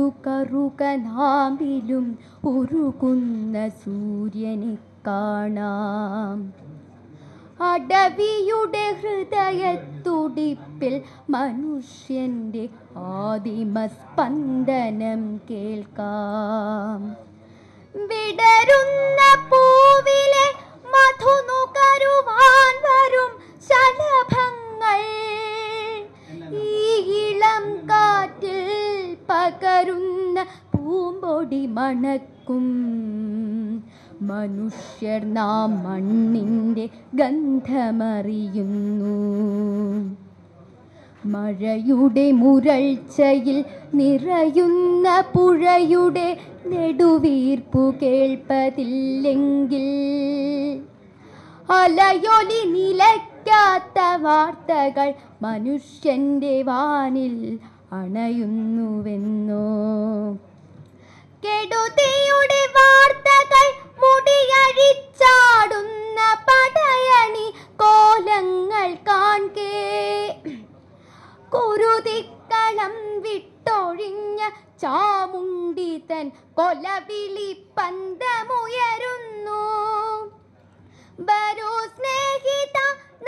കറുകനാമ്പിലും ഉരുകുന്ന സൂര്യനെ കാണാം. അടവിയുടെ ഹൃദയത്തുടിപ്പിൽ മനുഷ്യന്റെ ആദിമ സ്പന്ദനം കേൾക്കാം. വിടരുന്ന പകരുന്ന പൂമ്പൊടി മണക്കും. മനുഷ്യർ നാം മണ്ണിന്റെ ഗന്ധമറിയുന്നു. മഴയുടെ മുരൾച്ചയിൽ നിറയുന്ന പുഴയുടെ നെടുവീർപ്പു കേൾപ്പതില്ലെങ്കിൽ അലയൊലി നിലയ്ക്കാത്ത വാർത്തകൾ മനുഷ്യന്റെ വാനിൽ അണയുന്നുവെന്നോ കുരുതിക്കളം വിട്ടൊഴിഞ്ഞ ചാമുണ്ടിതൻ കൊലവിളി പന്തമുയരുന്നു. വരൂ സ്നേഹിത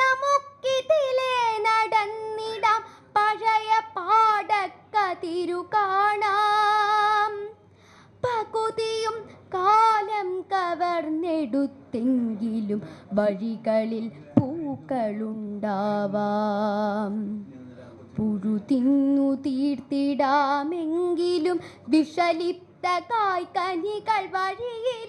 നമുക്കിതിലേ നടന്നിടാം. പഴയ പാടക്കതിരു കാണാം. പകുതിയും കാലം കവർന്നെടുത്തെങ്കിലും വഴികളിൽ പൂക്കളുണ്ടാവാം. പുഴു തിന്നു തീർത്തിടാമെങ്കിലും വിഷലിപ്ത കായ്ക്കനികൾ വഴിയിലുണ്ട്